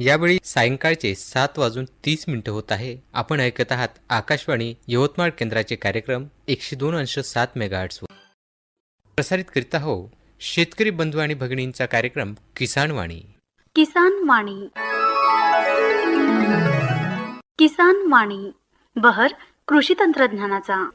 यावेळी सायंकाळचे सात वाजून तीस मिनिटं होत आहे. आपण ऐकत आहात आकाशवाणी यवतमाळ केंद्राचे कार्यक्रम एकशे दोन अंश सात मेगाहर्ट्सवर प्रसारित करीत आहो शेतकरी बंधू आणि भगिनींचा कार्यक्रम किसान वाणी. किसान वाणी. किसान वाणी बहर कृषी तंत्रज्ञानाचा.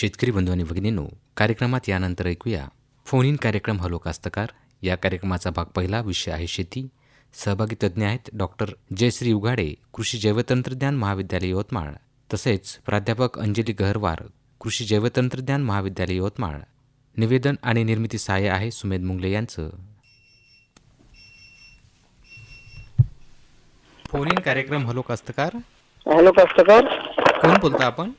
शेतकरी बंधू आणि भगिनींनो कार्यक्रमात यानंतर ऐकूया. फोन इन कार्यक्रम हलो कास्तकार. या कार्यक्रमाचा भाग पहिला विषय आहे शेती. सहभागी तज्ज्ञ आहेत डॉक्टर जयश्री उघाडे कृषी जैवतंत्रज्ञान महाविद्यालय यवतमाळ. तसेच प्राध्यापक अंजली गहरवार कृषी जैवतंत्रज्ञान महाविद्यालय यवतमाळ. निवेदन आणि निर्मिती सहाय्य आहे सुमेध मुंगले यांचं. फोन इन कार्यक्रम हलो कास्तकार. हॅलो कास्तकार. कोण बोलता आपण?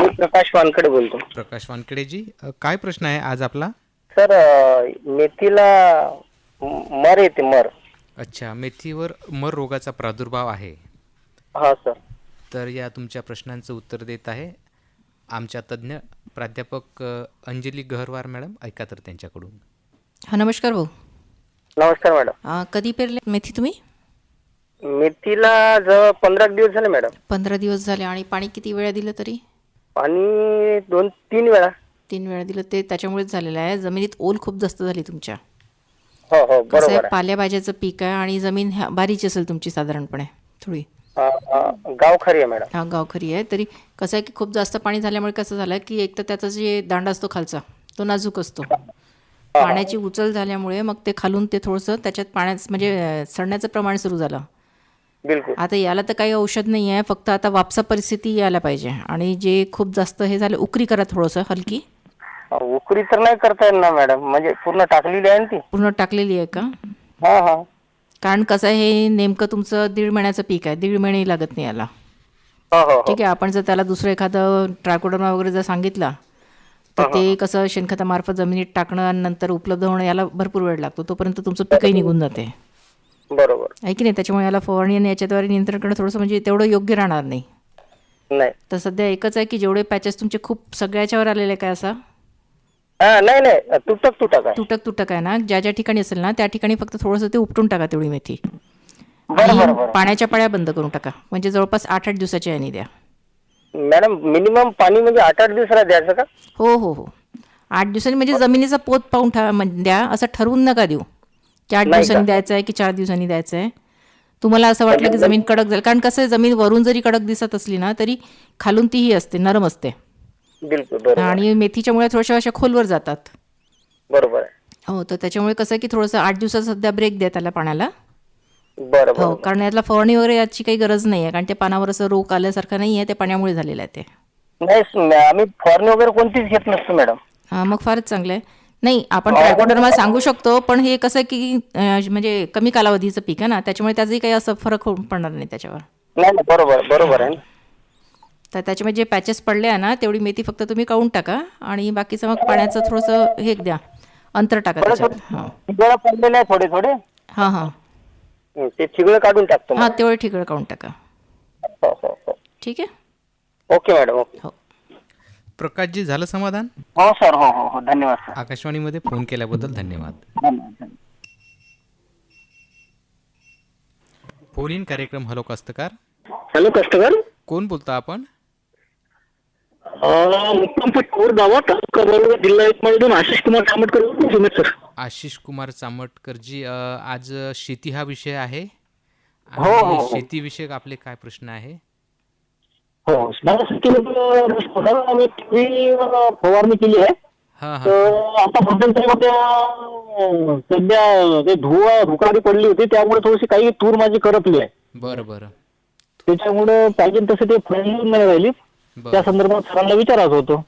मी प्रकाश वानकडे बोलतो. प्रकाश वानखेडेजी अ, काय प्रश्न आहे आज आपला? सर अं, मेथीला म- मर येते मर. अच्छा मेथीवर मर रोगाचा प्रादुर्भाव आहे. हा सर. तर या तुमच्या प्रश्नांचं उत्तर देत आहे आमच्या तज्ज्ञ प्राध्यापक अ, अंजली गहरवार मॅडम. ऐका तर त्यांच्याकडून. हा नमस्कार भाऊ. नमस्कार मॅडम. कधी पेरले मेथी तुम्ही? मेथीला जवळ पंधरा दिवस झाले मॅडम. पंधरा दिवस झाले आणि पाणी किती वेळा दिलं तरी? आणि दोन तीन वेळा. तीन वेळा दिलं. ते त्याच्यामुळेच झालेलं आहे. जमिनीत ओल खूप जास्त झाली तुमच्या. हो हो कसं बरोबर आहे. पालेभाज्याचं पीक आहे आणि जमीन ह्या- बारीची असेल तुमची साधारणपणे थोडी. गाव खरी आहे मॅडम. हा गावखरी आहे. तरी कसं आहे की खूप जास्त पाणी झाल्यामुळे कसं झालं की एक तर त्याचा जे दांडा असतो खालचा तो नाजूक असतो. पाण्याची उचल झाल्यामुळे मग ते खालून ते थोडंसं त्याच्यात पाण्यात म्हणजे अं, सडण्याचं प्रमाण सुरू झालं. बिलकुल. आता याला तर काही औषध नाही आहे फक्त आता वापसा परिस्थिती यायला पाहिजे. आणि जे खूप जास्त हे झालं उकरी करा थोडंसं हलकी. उकरी तर नाही करता येईल ना मॅडम. म्हणजे पूर्ण टाकलेली आहे ना ती? पूर्ण टाकलेली आहे का? हा हा. कारण कसं आहे हे नेमकं तुमचं दीड महिन्याचं पीक आहे. दीड महिने लागत नाही याला. हो हो हो. ठीक आहे आपण जर त्याला दुसरं एखादं ट्रायकोडर्मा वगैरे जर सांगितला तर ते कसं शेणखतामार्फत जमिनीत टाकणं आणि नंतर उपलब्ध होणं याला भरपूर वेळ लागतो. तोपर्यंत तुमचं पीकही निघून जाते. बरोबर. आहे की नाही? त्याच्यामुळे याला फवारणी आणि याच्याद्वारे नियंत्रण करणं थोडंसं म्हणजे तेवढं योग्य राहणार नाही. नाही. तर सध्या एकच आहे की जेवढे पॅचेस तुमचे खूप सगळ्याच्यावर आलेले काय असा? हा नाही नाही. तुटक तुटक आहे. तुटक तुटक आहे ना? ज्या ज्या ठिकाणी असेल ना त्या ठिकाणी फक्त थोडंसं ते उपटून टाका तेवढी मेथी. बरं आणि बरं बरं. पाण्याच्या पळ्या बंद करून टाका. म्हणजे जवळपास आठ आठ दिवसाच्या याने द्या. मॅडम मिनिमम पाणी म्हणजे आठ आठ दिवसाला द्यायचं का? हो हो हो. आठ दिवसांनी म्हणजे जमिनीचा पोत पाहून ठा द्या. असं ठरवून नका देऊ. की आठ दिवसांनी द्यायचं आहे की चार दिवसांनी द्यायचं आहे तुम्हाला असं वाटलं की जमीन कडक जाईल कारण कसं आहे जमीन वरून जरी कडक दिसत असली ना तरी खालून तीही असते नरम असते. आणि मेथीच्या मुळे थोड्याशा अशा खोलवर जातात. बरोबर. हो तर त्याच्यामुळे कसं की थोडंसं आठ दिवसात सध्या ब्रेक द्या त्याला पाण्याला. हो कारण यातला फवारणी वगैरे याची काही गरज नाही आहे कारण ते पानावर असं रोग आल्यासारखं नाही आहे ते पाण्यामुळे झालेलं आहे ते. नाही आम्ही फॉरनी वगैरे कोणतीच घेत नसतो मॅडम. हा मग फारच चांगलं आहे. नाही आपण ट्रायकोडर्मा सांगू शकतो पण हे कसं आहे की म्हणजे कमी कालावधीचं पीक आहे ना त्याच्यामुळे त्याचाही काही असं फरक होऊन पडणार नाही त्याच्यावर. बरोबर बरोबर आहे. तर त्याच्यामुळे जे पॅचेस पडले आहे ना तेवढी मेथी फक्त तुम्ही काढून टाका आणि बाकीचं मग पाण्याचं थोडंसं हे द्या अंतर टाका त्याच्यात ठिगळ पडलेले आहे थोडे थोडे? हां हां. हं, ते ठिगळ काढून टाकतो हां तेवढे ठिकळ काढून टाका. हो हो हो. ठीक आहे? Okay madam okay. हो. प्रकाशजी झालं समाधान? हो सर हो हो हो धन्यवाद सर. आकाशवाणीमध्ये फोन केल्याबद्दल धन्यवाद. धन्यवाद फोन इन कार्यक्रम हलो कास्तकार हॅलो कस्टमर कोण बोलता आपण? मुक्काम पटकोर गावात तालुका बरोबर जिल्हा यवतमाळमधून आशिष कुमार कामतकर बोलतो सुमित सर. आशिष कुमार चामटकरजी अ, आज शेती हा विषय आहे. हो, हो, आणि हो. शेतीविषयक आपले काय प्रश्न आहे? हो फवारणी केली आहे तर आता मध्यंतरी मध्ये सध्या ते धुवा धुकारी पडली होती त्यामुळे थोडीशी काही तूर माझी करपली आहे. बरं बरं. त्याच्यामुळे पाहिजे तसं ते फळली नाही राहिली. त्या संदर्भात सरांना विचारायचं होतं.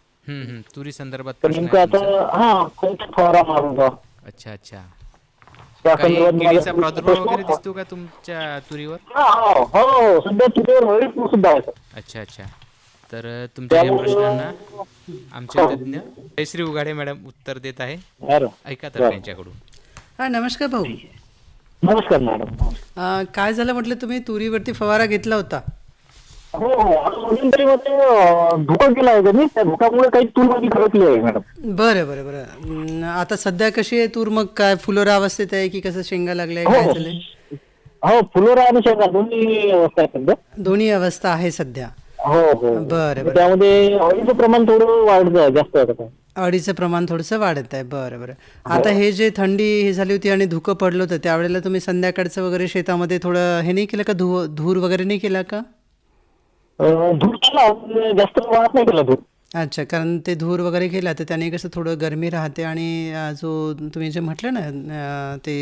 तुरी संदर्भात नेमकं आता. हा कोणता फवारा मारून बा अच्छा अच्छा. काही किडीचा प्रादुर्भाव वगैरे. दिसतो का तुमच्या तुरीवर? हा, हो हो सध्या सुद्धा आहे. सर. अच्छा अच्छा. तर तुमच्या या प्रश्नांना आमचे तज्ज्ञ जयश्री उघाडे मॅडम उत्तर देत आहे. बरं. ऐका तर त्यांच्याकडून. हा नमस्कार भाऊ. नमस्कार मॅडम. अं, काय झालं म्हटलं तुम्ही? तुरीवरती फवारा घेतला होता. हो हो. मध्यंतरीमध्ये अं, धुका केला आहे त्यांनी त्या धुकामुळे काही तूर माझी खरपली आहे मॅडम. बरं बरं बरं. अं, आता सध्या कशी आहे तूर? मग काय फुलोरा अवस्थेत आहे की कसं शेंगा लागल्या काय झालंय? हो फुलोरा आणि शेंगा दोन्ही अवस्था आहे सध्या. दोन्ही अवस्था आहे सध्या. हो हो. बरं बरं. त्यामध्ये ऑइलचं प्रमाण थोडं वाढत जास्त आहे आता. अडीचं प्रमाण थोडंसं वाढत आहे. बरं बरं. आता हे जे थंडी हे झाली होती आणि धुकं पडलं होतं त्यावेळेला तुम्ही संध्याकाळचं वगैरे शेतामध्ये थोडं हे नाही केलं का? धु धूर वगैरे नाही केला का? धूर जास्त वाढत नाही केला धूर. अच्छा कारण ते धूर वगैरे केला तर त्याने कसं थोडं गरमी राहते आणि जो तुम्ही जे म्हटलं ना ते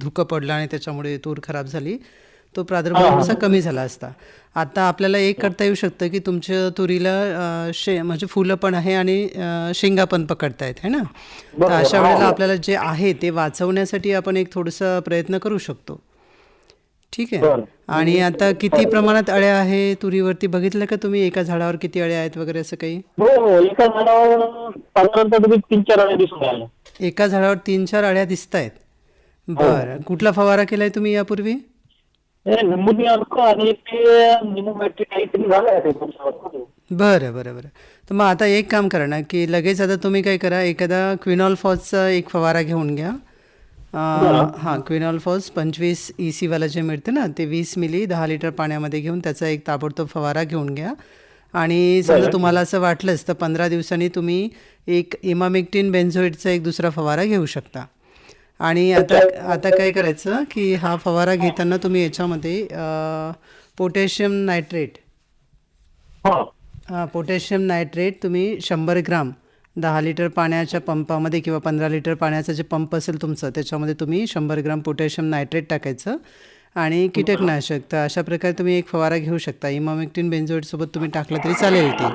धुकं पडलं आणि त्याच्यामुळे तूर खराब झाली तो प्रादुर्भाव थोडासा कमी झाला असता. आता आपल्याला एक करता येऊ शकतं की तुमच्या तुरीला शे म्हणजे फुलं पण आहे आणि शेंगा पण पकडतायत है ना? तर अशा वेळेला आपल्याला जे आहे ते वाचवण्यासाठी आपण एक थोडंसं प्रयत्न करू शकतो. ठीक आहे. आणि आता किती प्रमाणात अळ्या आहे तुरीवरती बघितलं का तुम्ही? एका झाडावर किती अळ्या आहेत वगैरे असं काही? हो हो. एका झाडावर साधारणतः तुम्ही तीन चार वेळा दिसून एका झाडावर तीन चार अळ्या दिसत आहेत बरं. कुठला फवारा केलाय तुम्ही यापूर्वी? हे आणि. बरं बरं बरं. तर मग आता एक काम करा ना की लगेच आता तुम्ही काय करा एखादा क्विनॉल फॉसचा एक फवारा घेऊन घ्या. हां क्विनॉल फॉस पंचवीस ई सीवाला जे मिळते ना ते वीस मिली दहा लिटर पाण्यामध्ये घेऊन त्याचा एक ताबडतोब फवारा घेऊन घ्या. आणि समजा तुम्हाला असं वाटलंच तर पंधरा दिवसांनी तुम्ही एक इमामेक्टिन बेन्झोइडचा एक दुसरा फवारा घेऊ शकता. आणि आता आता काय करायचं की हा फवारा घेताना तुम्ही याच्यामध्ये पोटॅशियम नायट्रेट. हो. हा, पोटॅशियम नायट्रेट तुम्ही शंभर ग्राम दहा लिटर पाण्याच्या पंपामध्ये किंवा पंधरा लिटर पाण्याचा जे पंप असेल तुमचं त्याच्यामध्ये तुम्ही शंभर ग्राम पोटॅशियम नायट्रेट टाकायचं आणि कीटकनाशक. तर अशा प्रकारे तुम्ही एक फवारा घेऊ शकता. इमामेक्टिन बेन्झोइडसोबत तुम्ही टाकलं तरी चालेल ते.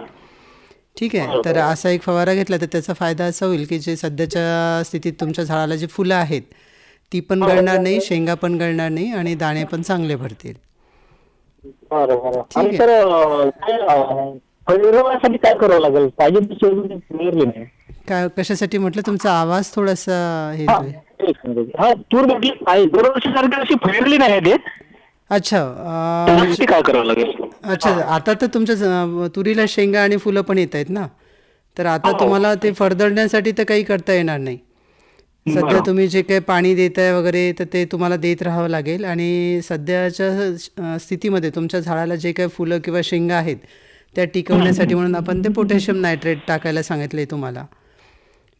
ठीक आहे? तर असा एक फवारा घेतला तर त्याचा फायदा असा होईल की जे सध्याच्या स्थितीत तुमच्या झाडाला जी फुलं आहेत ती पण गळणार नाही शेंगा पण गळणार नाही आणि दाणे पण चांगले भरतील. काय करावं लागेल? पाहिजे तशी अजून नाही. काय कशासाठी म्हटलं? तुमचा आवाज थोडासा हे. हा तूर म्हटली आहे दरवर्षी अशी फैरली नाही आहे अच्छा अं, त्यासाठी काय करावं लागेल? अच्छा आता तर तुमच्या ज- तुरीला शेंगा आणि फुलं पण येत आहेत ना? तर आता तुम्हाला ते फरदडण्यासाठी तर काही करता येणार नाही. सध्या तुम्ही जे काही पाणी देताय वगैरे तर ते तुम्हाला देत राहावं लागेल. आणि सध्याच्या अं, स्थितीमध्ये तुमच्या झाडाला जे काही फुलं किंवा शेंगा आहेत त्या टिकवण्यासाठी म्हणून आपण ते पोटॅशियम नायट्रेट टाकायला सांगितले तुम्हाला.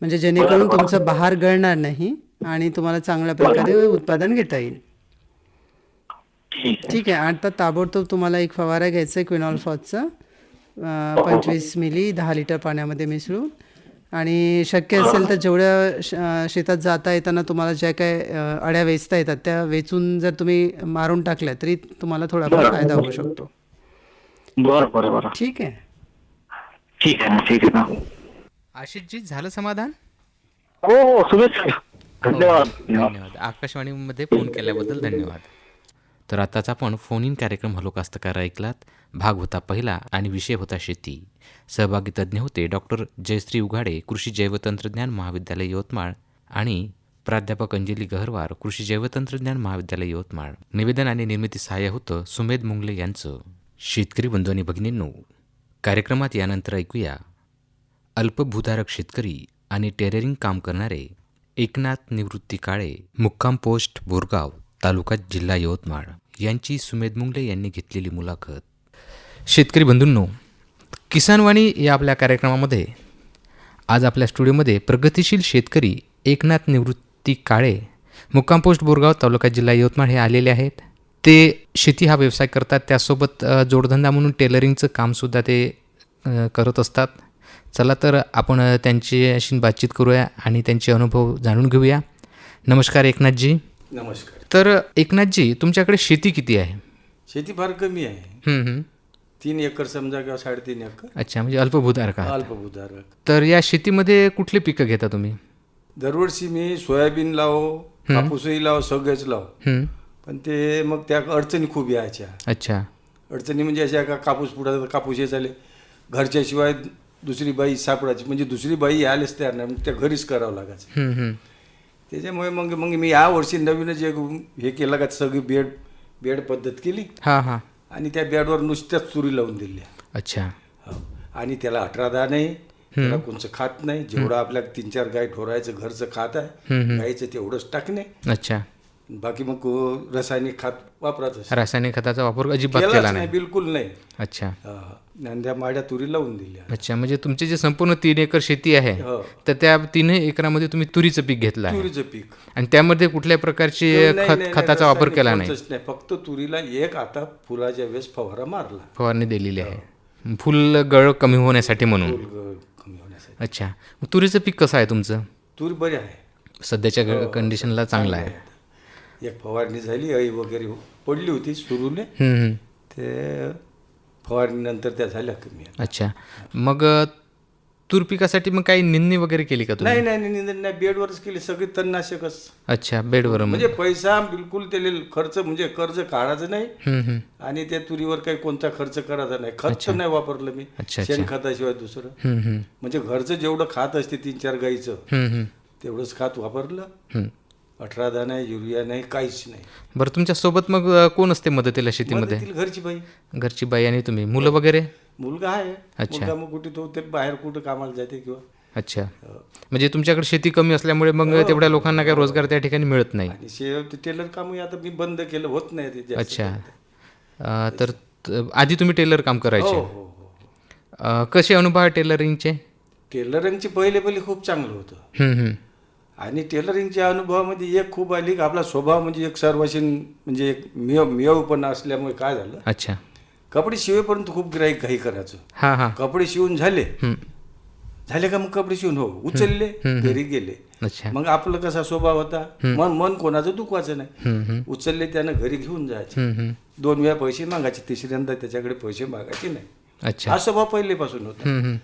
म्हणजे जेणेकरून तुमचं बहार गळणार नाही आणि तुम्हाला चांगल्या प्रकारे उत्पादन घेता येईल. ठीक आहे. आता ताबडतोब तुम्हाला एक फवारा घ्यायचा आहे क्विनॉल फॉसचा पंचवीस मिली दहा लिटर पाण्यामध्ये मिसळून. आणि शक्य असेल तर जेवढ्या शेतात जाता येताना तुम्हाला ज्या काय अं, अळ्या वेचता येतात त्या वेचून जर तुम्ही मारून टाकल्या तरी तुम्हाला थोडाफार फायदा होऊ शकतो. बरं बरं बरं. ठीक आहे. ठीक आहे ना ठीक आहे ना. आशिषजी झालं समाधान? हो हो शुभेच्छा. धन्यवाद. धन्यवाद. आकाशवाणीमध्ये फोन केल्याबद्दल धन्यवाद. तर आताच आपण फोन इन कार्यक्रम हलो कास्तकार ऐकलात. भाग होता पहिला आणि विषय होता शेती. सहभागी तज्ज्ञ होते डॉक्टर जयश्री उघाडे कृषी जैवतंत्रज्ञान महाविद्यालय यवतमाळ आणि प्राध्यापक अंजली गहरवार कृषी जैवतंत्रज्ञान महाविद्यालय यवतमाळ. निवेदन आणि निर्मिती सहाय्य होतं सुमेध मुंगले यांचं. शेतकरी बंधू आणि भगिनींनो कार्यक्रमात यानंतर ऐकूया. अल्पभूधारक शेतकरी आणि टेररिंग काम करणारे एकनाथ निवृत्ती काळे मुक्काम पोस्ट बोरगाव तालुका जिल्हा यवतमाळ यांची सुमेध मुंगले यांनी घेतलेली मुलाखत. शेतकरी बंधूंनो किसानवाणी या आपल्या कार्यक्रमामध्ये आज आपल्या स्टुडिओमध्ये प्रगतिशील शेतकरी एकनाथ निवृत्ती काळे मुक्काम पोस्ट बोरगाव तालुका जिल्हा यवतमाळ हे आलेले आहेत. ते शेती हा व्यवसाय करतात. त्यासोबत जोडधंदा म्हणून टेलरिंगचं कामसुद्धा ते करत असतात. चला तर आपण त्यांच्याशी बातचीत करूया आणि त्यांचे अनुभव जाणून घेऊया. नमस्कार एकनाथजी. नमस्कार. तर एकनाथजी तुमच्याकडे शेती किती आहे? शेती फार कमी आहे. तीन एकर समजा किंवा साडेतीन एकर. अच्छा म्हणजे अल्पभूधारक का अल्पभूधारक. तर या शेतीमध्ये कुठली पिकं घेता तुम्ही? दरवर्षी मी सोयाबीन लावो कापूसही लाव सगळेच लाव. हं. पण ते मग त्या अडचणी खूप यायच्या. अच्छा. अडचणी म्हणजे अशा का कापूस पुढे कापूस हे झाले. घरच्याशिवाय दुसरी बाई सापडायची. म्हणजे दुसरी बाई यायलाच तयार नाही. मग त्या घरीच करावं लागायचं. त्याच्यामुळे मग मग मी या वर्षी नवीनच एक हे केलं का सगळी बेड बेड पद्धत केली. हां हां. आणि त्या बेडवर नुसत्याच चुरी लावून दिल्या. अच्छा. हो. आणि त्याला अठरा दहा नाही. त्याला कोणचं खात नाही. जेवढं आपल्या तीन चार गाय ढोरायचं घरचं खात आहे. गायचं तेवढंच टाकणे. अच्छा. बाकी मग रासायनिक खात वापरायचं रासायनिक खताचा वापर अजिबात केला नाही बिलकुल नाही. अच्छा. हा. आणि त्या माड्या तुरी लावून दिल्या. अच्छा म्हणजे तुमची जे संपूर्ण तीन एकर शेती आहे हो. तर त्या तीनही एकरामध्ये तुम्ही तुरीचं पीक घेतलं तुरीचं पीक. आणि त्यामध्ये कुठल्या प्रकारची खत खताचा वापर केला नाही? फक्त तुरीला एक आता फुलाच्या वेळेस फवारा मारला. फवारणी दिलेली आहे. फुल गळ कमी होण्यासाठी म्हणून. कमी होण्यासाठी. अच्छा. तुरीचं पीक कसं आहे तुमचं? तूर बरी आहे. सध्याच्या कंडिशनला चांगलं आहे. एक फवारणी झाली अळी वगैरे पडली होती सुरूने. ते फवारणीनंतर त्या झाल्या कमी अच्छा. मग तूर पिकासाठी मग काही निंदणी वगैरे केली का नाही नाही नाही नाही, नाही. बेडवरच केली सगळी तणनाशकच अच्छा बेडवर म्हणजे पैसा बिलकुल त्याला खर्च म्हणजे कर्ज काढायचं नाही. आणि त्या तुरीवर काही कोणता खर्च करायचा नाही. तर नाही वापरलं मी. शेणखताशिवाय दुसरं. म्हणजे घरचं जेवढं खात असते तीन चार गाईचं. तेवढंच खात वापरलं. अठरा दहा नाही युरिया नाही काहीच नाही. बरं तुमच्यासोबत मग अ, कोण असते मदतीला शेतीमध्ये? मदतीला घरची बाई. घरची बाई आणि तुम्ही. मुलं वगैरे? मुलगा आहे. अच्छा. मुलगा मग कुठे तो ते बाहेर कुठं कामाला जाते किंवा. अच्छा. म्हणजे तुमच्याकडे शेती कमी असल्यामुळे मग तेवढ्या लोकांना काही रोजगार त्या ठिकाणी मिळत नाही. आणि शे ते टेलर कामही आता मी बंद केलं होत नाही ते जास्त. अच्छा. अ, तर त- आधी तुम्ही टेलर काम हो करायचे हो हो. अ, कसे अनुभव आहे टेलरिंगचे? टेलरिंगचे पहिले पहिले खूप चांगलं होतं. हम्म, हम्म. आणि टेलरिंगच्या अनुभवामध्ये एक खूप आली की आपला स्वभाव म्हणजे एक सर्वाशीन म्हणजे एक मिय मियवपणा असल्यामुळे काय झालं? अच्छा. कपडे शिवेपर्यंत खूप गिराईक घाई करायचं. हां हां. कपडे शिवून झाले. झाले का मग कपडे शिवून? हो. उचलले घरी गेले. अच्छा. मग आपलं कसा स्वभाव होता? मन मन कोणाचं दुखवायचं नाही. उचलले त्यानं घरी घेऊन जायचे. दोन वेळा पैसे मागायचे तिसऱ्यांदा त्याच्याकडे पैसे मागायचे नाही. अच्छा. हा स्वभाव पहिलेपासून होता.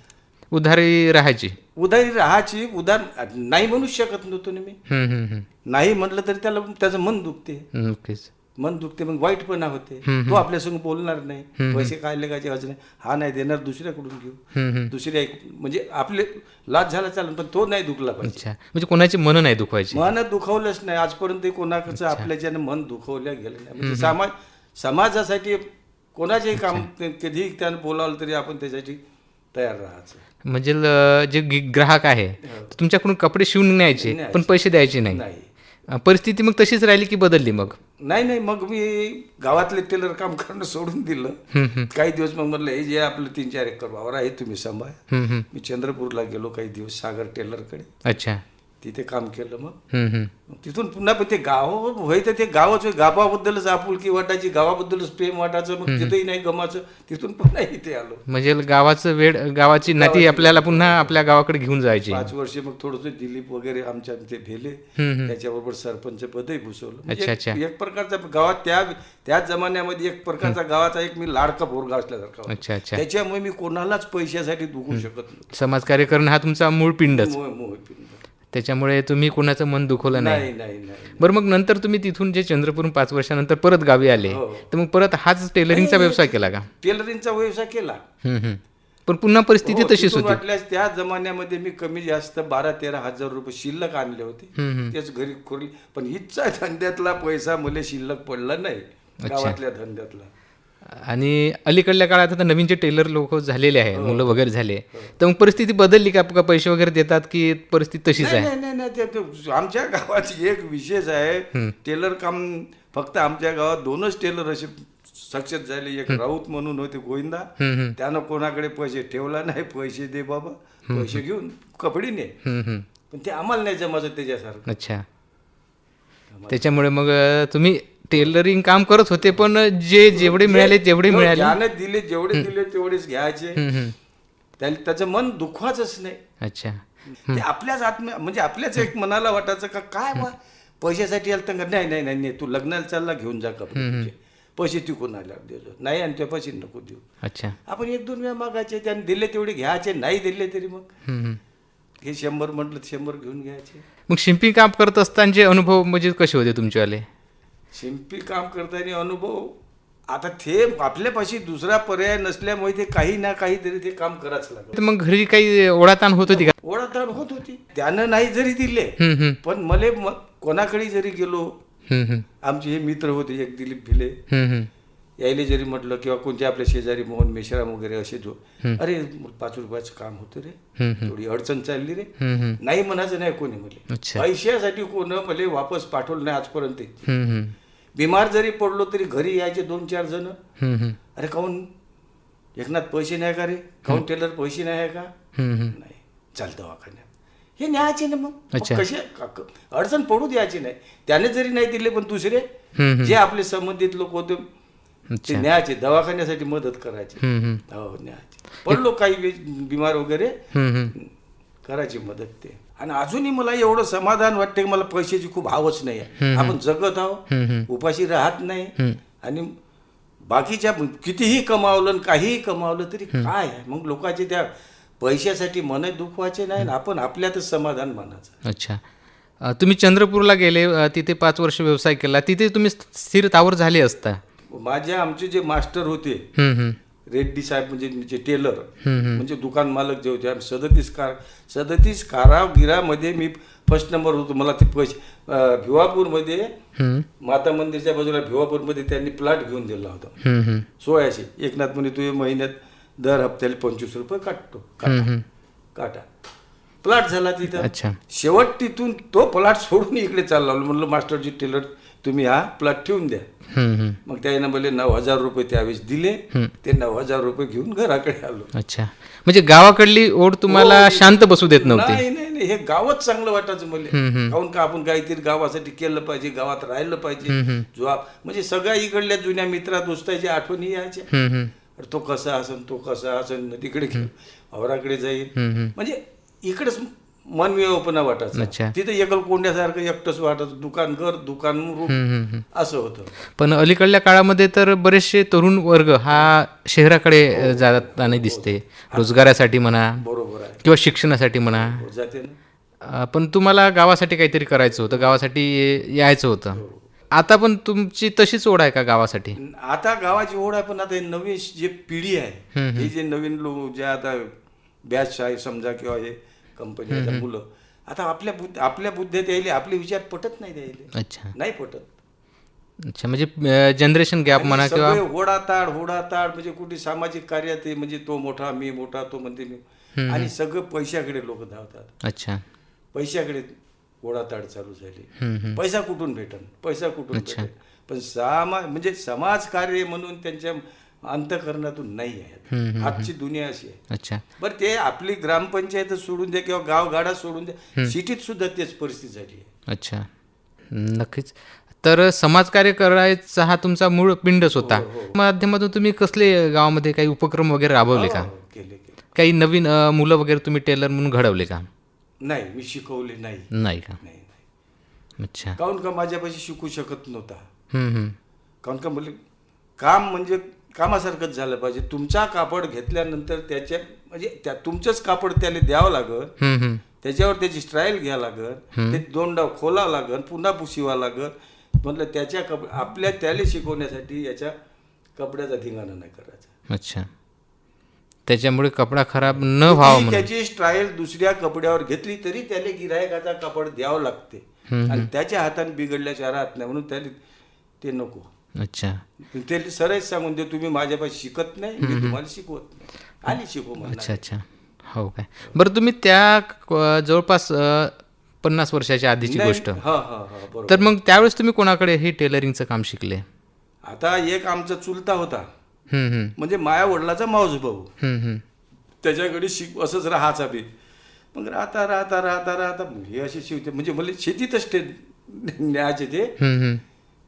उधारी राहायची. उदारी राहायची उदार नाही म्हणूच शकत नव्हतो ना मी. नाही म्हटलं तरी त्याला त्याचं मन दुखते. नक्कीच. मन दुखते मग वाईटपणा होते. तो आपल्यासंग बोलणार नाही. पैसे काय लगायचे आज नाही. हा नाही देणार दुसऱ्याकडून घेऊ. दुसऱ्या एक म्हणजे आपले लाच झाला चालेल पण तो नाही दुखला पाहिजे. म्हणजे कोणाची मन नाही दुखवायची. मन दुखवलंच नाही. आजपर्यंत कोणाकडचं आपल्याच्यानं मन दुखवल्या गेलं नाही. म्हणजे समाज समाजासाठी कोणाचेही काम कधीही त्यानं बोलावलं तरी आपण त्याच्यासाठी तयार राहायचं. म्हणजे जे ग्राहक आहे तुमच्याकडून कपडे शिवून न्यायचे. पण पैसे द्यायचे नाही. परिस्थिती मग तशीच राहिली की बदलली मग? नाही नाही मग मी गावातले टेलर काम करणं सोडून दिलं. काही दिवस मग म्हणलं हे जे आपलं तीन चार एकर वावर आहे तुम्ही सांभाळ. मी चंद्रपूरला गेलो काही दिवस सागर टेलरकडे. अच्छा. तिथे काम केलं मग. तिथून पुन्हा पण ते गाव होय तर ते गावाचं गावाबद्दलच आपुलकी वाटायची गावाबद्दलच प्रेम वाटायचं मग तिथंही नाही गमाचं तिथून पुन्हा इथे आलो. म्हणजे गावाचं वेळ गावाची नाती आपल्याला पुन्हा आपल्या गावाकडे घेऊन जायची. पाच वर्षे मग थोडंसं दिलीप वगैरे आमच्या ते भेले. त्याच्याबरोबर सरपंच पदही भूषवलं. म्हणजे एक- प्रकारचा गावात त्या त्या जमान्यामध्ये एक प्रकारचा गावाचा एक मी लाडका पोरगा असल्यासारखा होता. अच्छा अच्छा. त्याच्यामुळे मी कोणालाच पैशासाठी दुखू शकत नव्हतो. समाजकार्य करणं हा तुमचा मूळ पिंडच. मोह- मोहपिंड. त्याच्यामुळे तुम्ही कोणाचं मन दुखवलं नाही. बरं मग नंतर तुम्ही तिथून जे चंद्रपूर पाच वर्षानंतर परत गावी आले हो. तर मग परत हाच टेलरिंगचा व्यवसाय केला का? टेलरिंगचा व्यवसाय केला. पण पुन्हा परिस्थिती हो, तशीच होती. वाटल्यास त्या जमान्यामध्ये मी कमी जास्त बारा तेरा हजार रुपये शिल्लक आणले होते. तेच घरी खोरली. पण हिचा धंद्यातला पैसा मला शिल्लक पडला नाही. गावातल्या धंद्यातला. आणि अलीकडल्या काळात आता नवीन जे टेलर लोक झालेले आहे हो. मुलं वगैरे झाले तर मग परिस्थिती बदलली का? का पैसे वगैरे देतात की परिस्थिती तशीच आहे? नाही नाही, नाही ते- ते आमच्या गावात एक विशेष आहे. टेलर काम फक्त आमच्या गावात दोनच टेलर असे सक्सेस झाले. एक राऊत म्हणून होते गोविंदा. त्यानं कोणाकडे पैसे ठेवला नाही पैसे दे बाबा. पैसे घेऊन कपडे ने. पण ते आम्हाला नाही जमायचं त्याच्यासारखं. अच्छा. त्याच्यामुळे मग तुम्ही टेलरिंग काम करत होते पण जे जेवढे मिळाले तेवढे जो मिळाले. ज्यानं दिले जेवढे दिले तेवढेच घ्यायचे. त्याचं मन दुखवायचंच नाही. अच्छा. ते आपल्याच आत्म्या म्हणजे आपल्याच एक मनाला वाटायचं का काय बा? पैशासाठी आलं तर नाही नाही नाही नाही. तू लग्नाला चालला घेऊन जा कपडे तुझे. पैसे तिकून आल्यावर देतो नाही आणि ते पैसे नको देऊ. अच्छा. आपण एक दोन वेळा मागायचे त्याने दिले तेवढे घ्यायचे नाही दिले तरी मग. हे शंभर म्हटलं शंभर घेऊन घ्यायचे. मग शिंपी काम करत असतानाचे अनुभव म्हणजे कसे होते तुमचेवाले शिंपी काम करताना अनुभव. आता ते आपल्यापाशी दुसरा पर्याय नसल्यामुळे ते काही ना काहीतरी ते काम करायच लागलं. तर मग घरी काही ओढाताण होत होती का? ओढाताण होत होती. त्यानं नाही जरी दिले हम्म, हम्म. पण मले म- कोणाकडे जरी गेलो हम्म, हम्म. आमचे हे मित्र होते एक दिलीप भिले. हम्म, हम्म. यायले जरी म्हटलं किंवा कोणते आपल्या शेजारी मोहन मेश्राम वगैरे असे जो अरे पाच रुपयाचं काम होतं रे. थोडी अडचण चालली रे. नाही म्हणायचं नाही कोणी मला. अच्छा. पैशासाठी कोण मला वापस पाठवलं नाही आजपर्यंत. हम्म, हम्म, बिमार जरी पडलो तरी घरी यायचे दोन चार जण. अरे काहून एकनाथ पैसे नाही का रे? काहून टेलर पैसे नाही आहे का. नाही. चाल दवाखान्यात. हे न्यायचे ना मग. कसे अडचण पडू द्यायची नाही. त्याने जरी नाही दिले पण दुसरे. जे आपले संबंधित लोक होते ते. न्यायचे दवाखान्यासाठी मदत करायची. हो न्यायचे. पडलो काही बिमार वगैरे. करायची मदत ते. आणि अजूनही मला एवढं समाधान वाटते की मला पैशाची खूप हावच नाही आहे आपण जगत आहोत उपाशी राहत नाही आणि बाकीच्या कितीही कमावलं आणि काहीही कमावलं तरी काय आहे? मग लोकांचे त्या पैशासाठी मन दुखवायचे नाही आपण आपल्यातच समाधान मानायचं. अच्छा. तुम्ही चंद्रपूरला गेले तिथे पाच वर्ष व्यवसाय केला. तिथे तुम्ही स्थिर तावर झाले असता. माझे आमचे जे मास्टर होते रेड्डी साहेब म्हणजे जे टेलर म्हणजे दुकान मालक जे होते आम्ही सदतीस कार सदतीस कारागिरामध्ये मी फर्स्ट नंबर होतो. मला ते पैसे भिवापूरमध्ये माता मंदिरच्या बाजूला भिवापूरमध्ये त्यांनी प्लॉट घेऊन दिला होता. सोळाशे. एकनाथ म्हणे तू महिन्यात दर हप्त्याला पंचवीस रुपये काटतो. काटा. काटा. प्लॉट झाला तिथं. अच्छा. शेवट तिथून तो प्लॉट सोडून इकडे चालला. म्हणलं मास्टरजी टेलर तुम्ही हा प्लॉट ठेवून द्या. मग त्याने मला नऊ हजार रुपये त्यावेळेस दिले. ते नऊ हजार रुपये घेऊन घराकडे आलो. अच्छा. म्हणजे गावाकडली ओढ तुम्हाला शांत बसू देत नव्हती. नाही नाही नाही. हे गावच चांगलं वाटायचं मला. काहून का आपण काहीतरी गावासाठी केलं पाहिजे गावात राहिलं पाहिजे? जो आप- म्हणजे सगळ्या इकडल्या जुन्या मित्रा दोस्ताच्या आठवणी यायच्या. तो कसा असन तो कसा असन तिकडे गेलो औराकडे जाईल. म्हणजे इकडेच मन अच्छा. वाटायचं. तिथे एकल कोंड्यासारखं एकटंच वाटायचं दुकान घर दुकान असं होतं. पण अलीकडल्या काळामध्ये तर बरेचसे तरुण वर्ग हा शहराकडे जाताना दिसते. रोजगारासाठी म्हणा बरोबर किंवा शिक्षणासाठी म्हणा. हो, पण तुम्हाला गावासाठी काहीतरी करायचं होतं गावासाठी यायचं होतं. आता पण तुमची तशीच ओढ आहे का गावासाठी? आता गावाची ओढ आहे पण आता हे नवीन जे पिढी आहे हे जे नवीन लोक जे आता बॅच आहे समजा किंवा हे कंपनी मुलं. आता आपल्या बुद्ध आपल्या बुद्धीत यायले आपले विचार पटत नाही द्यायले अच्छा. नाही पटत. अच्छा म्हणजे जनरेशन गॅप म्हणा किंवा होडाताड होडाताड म्हणजे कुठे सामाजिक कार्यात आहे म्हणजे तो मोठा मी मोठा तो म्हणते मी. आणि सगळं पैशाकडे लोक धावतात. अच्छा. पैशाकडे ओढाताड चालू झाली. पैसा कुठून भेटन? पैसा कुठून भेटन पण सामा म्हणजे समाज कार्य म्हणून त्यांच्या अंतकरणातून नाही आहे आजची दुनिया अशी आहे. अच्छा. बरं ते आपली ग्रामपंचायत सोडून द्या किंवा गावगाडा सोडून द्या सिटीत सुद्धा तेच परिस्थिती झाली आहे. अच्छा. नक्कीच. तर समाजकार्य करायचा हा तुमचा मूळ पिंडच होता. माध्यमातून तुम्ही कसले गावामध्ये काही उपक्रम वगैरे राबवले का? हो, केले काही नवीन मुलं वगैरे तुम्ही टेलर म्हणून घडवले का? नाही मी शिकवले नाही. नाही का? अच्छा. काहून का माझ्यापाशी शिकू शकत नव्हता. काहून का म्हणजे काम म्हणजे कामासारखंच झालं पाहिजे. तुमचा कापड घेतल्यानंतर त्याच्या म्हणजे त्या तुमचंच कापड त्याला द्यावं लागत. त्याच्यावर त्याची स्टाईल घ्यावं लागत ते दोन डाव खोलावं लागत पुन्हा पुशिवा लागत म्हटलं त्याच्या कप आपल्या त्याला शिकवण्यासाठी याच्या कपड्याचा धिंगाणा नाही करायचा. अच्छा. त्याच्यामुळे कपडा खराब न व्हावा त्याची स्टाईल दुसऱ्या कपड्यावर घेतली तरी त्याला गिरायकाचा कापड द्यावं लागते. आणि त्याच्या हाताने बिघडल्याच्या राहत नाही म्हणून त्याला ते नको. अच्छा. ते सरळ सांगून दे तुम्ही माझ्यापाशी शिकत नाही मी तुम्हाला शिकवत नाही. आली शिकव म्हणणार अच्छा अच्छा. हो काय. बरं तुम्ही त्या जवळपास पन्नास वर्षाच्या आधीची गोष्ट. हा हा हा तर मग त्यावेळेस तुम्ही कोणाकडे हे टेलरिंगचं काम शिकले? आता एक आमचा चुलता होता. म्हणजे माया वडिलाचा मावस भाऊ. त्याच्याकडे शिक असंच राहायचा बी मग राहता राहता राहता राहता हे असे शिवते. म्हणजे मला शेतीतच ते न्यायचे ते.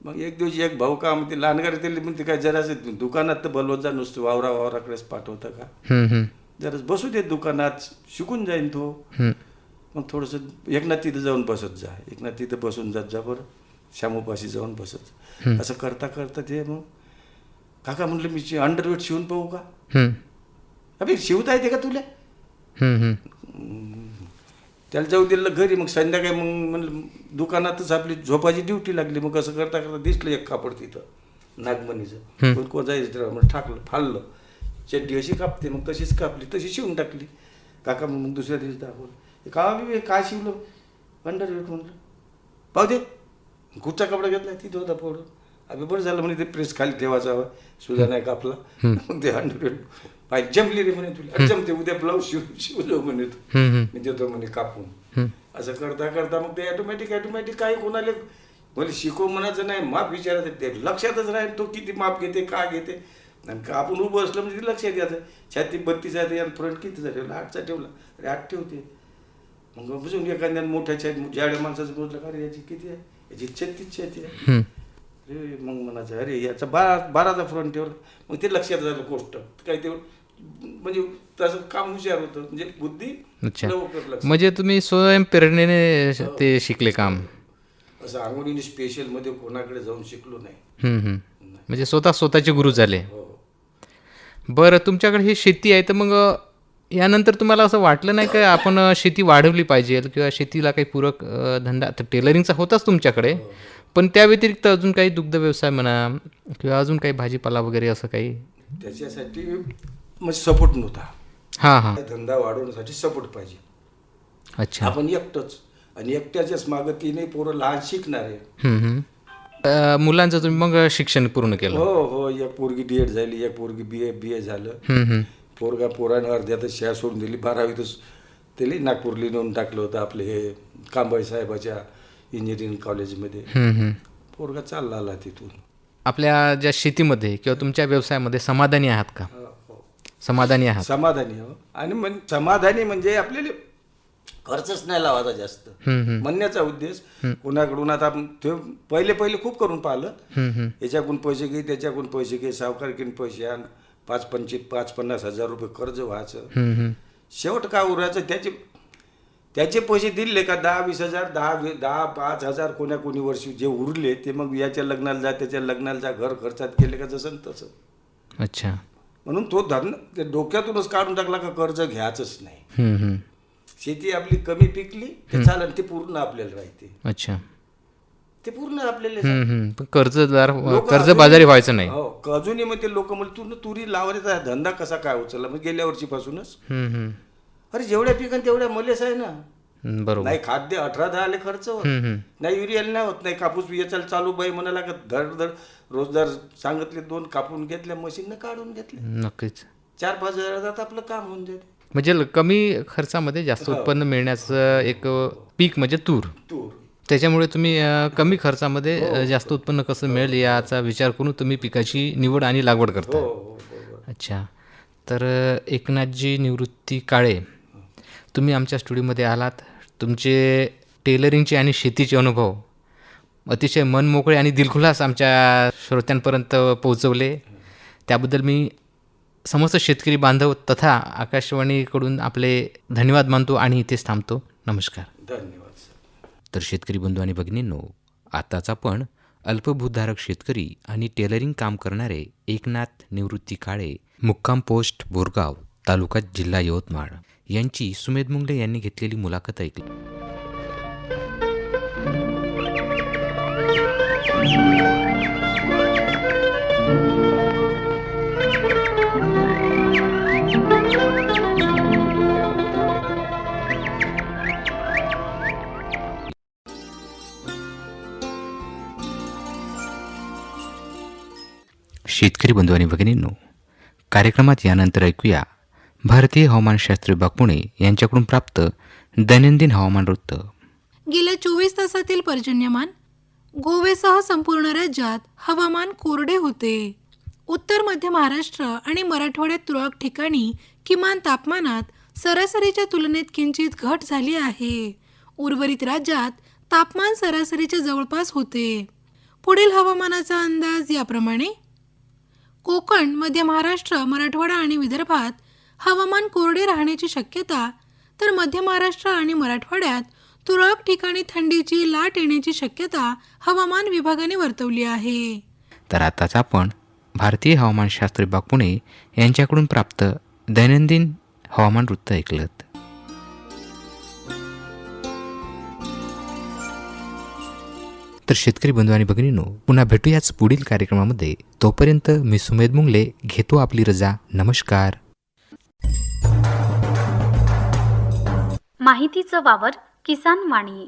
मग एक दिवशी एक भाऊ का म्हणते लहानगाडी त्याला म्हणते काय जरासं दुकानात तर बोलवत जा नुसतं वावरा वावराकडेच पाठवतं का. जरा बसू दे दुकानात शिकून जाईन तो. मग थोडंसं एकनाथ तिथं जाऊन बसत जा एकनाथ तिथं बसून जात जा बरं श्यामोपाशी जाऊन बसत जा. असं करता करता ते मग काका म्हटलं मी अंडरवेट शिवून पाहू का. अबे शिवता येते का तुला. त्याला जाऊ दिलं घरी मग संध्याकाळी मग म्हणलं दुकानातच आपली झोपाची ड्युटी लागली. मग असं करता करता दिसलं एक कापड तिथं नागमणीचं. कोण जायचं मग टाकलं फाडलं. चड्डी अशी कापते मग तशीच कापली तशी शिवून टाकली. काका मग दुसऱ्या दिवशी दाखवलं. "हे का बी काय शिवलं? अंडरवेट म्हणलं. पाहू दे. कुठचा कपडा घेतला? तिथं होता पोड अबे बरं झालं म्हणे ते प्रेस खाली ठेवायचा सुद्धा नाही कापला मग ते हंड्रेड पाय जमली रे म्हणे तुला. "अरे जमते उद्या ब्लाऊज शिव शिवलो म्हणे तू. मी देतो म्हणे कापून. असं करता करता मग ते ऑटोमॅटिक ऑटोमॅटिक काही कोणाला म्हणजे शिकव म्हणायचं नाही माप विचारायचं ते लक्षातच राहील तो किती माप घेते का घेते. आणि का आपण उभं असलं म्हणजे ते लक्षात यायचं छाती बत्तीस आहे आणि फ्रंट कितीचा ठेवला आठचा ठेवला. अरे आठ ठेवते. मग बुजून एखाद्यानं मोठ्या छाती जाड्या माणसाचं बोललं का याची किती आहे? याची छत्तीस छाती आहे. म्हणायचं अरे याचा बारा बाराचा फ्रंट ठेवला मग ते लक्षात झालं गोष्ट. काही ते म्हणजे तसं काम हुशार होतं. म्हणजे बुद्धी अच्छा. लवकर म्हणजे तुम्ही स्वयंप्रेरणेने ते शिकले काम. असं अंगोलीने स्पेशलमध्ये कोणाकडे जाऊन शिकलो नाही. हम्म, हम्म. म्हणजे स्वतः स्वतःचे गुरु झाले. हो. बरं तुमच्याकडे ही शेती आहे तर मग अ, यानंतर तुम्हाला असं वाटलं नाही का आपण अ, शेती वाढवली पाहिजे? किंवा शेतीला काही पूरक अ, धंदा तर टेलरिंगचा होताच तुमच्याकडे. पण त्या व्यतिरिक्त अजून काही दुग्ध व्यवसाय म्हणा किंवा अजून काही भाजीपाला वगैरे असं काही? त्याच्यासाठी म्हणजे सपोर्ट नव्हता. हां हां. धंदा वाढवण्यासाठी सपोर्ट पाहिजे. अच्छा. आपण एकटंच. आणि एकट्याच्याच मागं तीनही पोरं लहान शिकणारे. अ, मुलांचं तुम्ही मग शिक्षण पूर्ण केलं. हो हो. एक पोरगी डी एड झाली एक पोरगी बी ए बी ए झालं. पोरगा पोरानं अर्ध्यातच शाळा सोडून दिली बारावीतच त्याला नागपूरला नेऊन टाकलं होतं आपले हे कांबळे साहेबाच्या. इंजिनिअरिंग कॉलेजमध्ये. पोरगा चालला आला तिथून. आपल्या ज्या शेतीमध्ये किंवा तुमच्या व्यवसायामध्ये समाधानी आहात का? समाधानी आहात. समाधानी हो. आणि समाधानी म्हणजे आपल्याला खर्चच नाही लावायचा जास्त. म्हणण्याचा उद्देश कोणाकडून आता ते पहिले पहिले खूप करून पाहिलं. याच्याकडून पैसे घे त्याच्याकडून पैसे घे सावकारकीन पैसे आण. पाच पंचवीस पाच पन्नास हजार रुपये कर्ज व्हायचं. शेवट काय उरायचं त्याचे त्याचे पैसे दिले का? दहा वीस हजार दहा वी- दहा पाच हजार कोण्या कोणी वर्षी जे उरले ते मग याच्या लग्नाला जा त्याच्या लग्नाला जा घर खर्चात केले का? जसं तसं. अच्छा. म्हणून तो ते डोक्यातूनच काढून टाकला का कर्ज घ्यायचंच नाही. शेती आपली कमी पिकली ते चालन ते पूर्ण आपल्याला राहते. अच्छा. ते पूर्ण आपल्याला कर्जदार कर्ज बाजारी व्हायचं नाही. हो अजूनही मग ते लोक म्हणजे तुरी लावायचा धंदा कसा काय उचलला? मग गेल्या वर्षीपासूनच. अरे जेवढ्या पिकन तेवढ्या मलेच आहे ना. बरोबर. नाही खाद्य अठरा दहा आले खर्च होत. नाही युरियाला नाही होत नाही कापूस बियाचाल चालू बाई म्हणाला का धड धड रोजदार सांगितले दोन कापून घेतल्या मशीननं काढून घेतले. नक्कीच. चार पाच हजारात आपलं काम होऊन जाते. म्हणजे कमी खर्चामध्ये जास्त उत्पन्न मिळण्याचं एक पीक म्हणजे तूर. तूर. त्याच्यामुळे तुम्ही कमी खर्चामध्ये अ, जास्त उत्पन्न कसं मिळेल याचा विचार करून तुम्ही पिकाची निवड आणि लागवड करता हो हो अच्छा. तर एकनाथजी निवृत्ती काळे तुम्ही आमच्या स्टुडिओमध्ये आलात. तुमचे टेलरिंगचे आणि शेतीचे अनुभव अतिशय मनमोकळे आणि दिलखुलास आमच्या श्रोत्यांपर्यंत पोहोचवले. त्याबद्दल मी समस्त शेतकरी बांधव तथा आकाशवाणीकडून आपले धन्यवाद मानतो आणि इथेच थांबतो. नमस्कार. धन्यवाद सर. तर शेतकरी बंधू आणि भगिनींनो आताच आपण अल्पभूधारक शेतकरी आणि टेलरिंग काम करणारे एकनाथ निवृत्ती काळे मुक्काम पोस्ट बोरगाव तालुका जिल्हा यवतमाळ. यांची सुमेध मुंगले यांनी घेतलेली मुलाखत ऐकली. शेतकरी बंधू आणि भगिनींनो कार्यक्रमात यानंतर ऐकूया भारतीय हवामानशास्त्री विभाग पुणे यांच्याकडून प्राप्त दैनंदिन हवामान वृत्त. गेल्या चोवीस तासातील पर्जन्यमान गोव्यासह संपूर्ण राज्यात हवामान कोरडे होते. उत्तर मध्य महाराष्ट्र आणि मराठवाड्यात तुरळक ठिकाणी किमान तापमानात सरासरीच्या तुलनेत किंचित घट झाली आहे. उर्वरित राज्यात तापमान सरासरीच्या जवळपास होते. पुढील हवामानाचा अंदाज याप्रमाणे कोकण मध्य महाराष्ट्र मराठवाडा आणि विदर्भात हवामान कोरडे राहण्याची शक्यता तर मध्य महाराष्ट्र आणि मराठवाड्यात तुरळक ठिकाणी थंडीची लाट येण्याची शक्यता हवामान विभागाने वर्तवली आहे. तर आताच आपण भारतीय हवामानशास्त्र विभाग पुणे यांच्याकडून प्राप्त दैनंदिन हवामान वृत्त ऐकलं तर शेतकरी बंधू आणि भगिनीनो पुन्हा भेटूयाच पुढील कार्यक्रमामध्ये. तोपर्यंत मी सुमेध मुंगले घेतो आपली रजा. नमस्कार. माहितीचं वावर किसान वाणी.